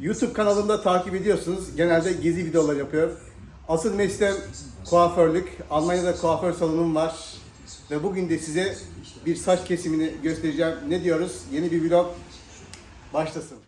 YouTube kanalımda takip ediyorsunuz. Genelde gezi videolar yapıyorum. Asıl mesleğim kuaförlük. Almanya'da kuaför salonum var. Ve bugün de size bir saç kesimini göstereceğim. Ne diyoruz? Yeni bir vlog başlasın.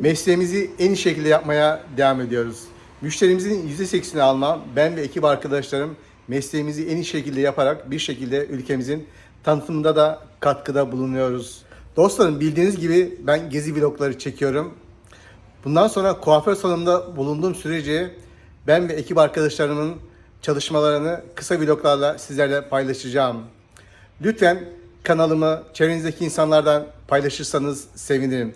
Mesleğimizi en iyi şekilde yapmaya devam ediyoruz. Müşterimizin %8'ini alma, ben ve ekip arkadaşlarım mesleğimizi en iyi şekilde yaparak bir şekilde ülkemizin tanıtımında da katkıda bulunuyoruz. Dostlarım bildiğiniz gibi ben gezi vlogları çekiyorum. Bundan sonra kuaför salonunda bulunduğum sürece ben ve ekip arkadaşlarımın çalışmalarını kısa vloglarla sizlerle paylaşacağım. Lütfen kanalımı çevrenizdeki insanlardan paylaşırsanız sevinirim.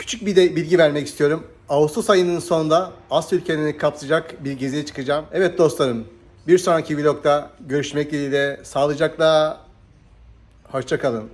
Küçük bir de bilgi vermek istiyorum. Ağustos ayının sonunda Asya ülkelerini kapsayacak bir geziye çıkacağım. Evet dostlarım, bir sonraki vlogda görüşmek dileğiyle. Sağlıcakla, hoşçakalın.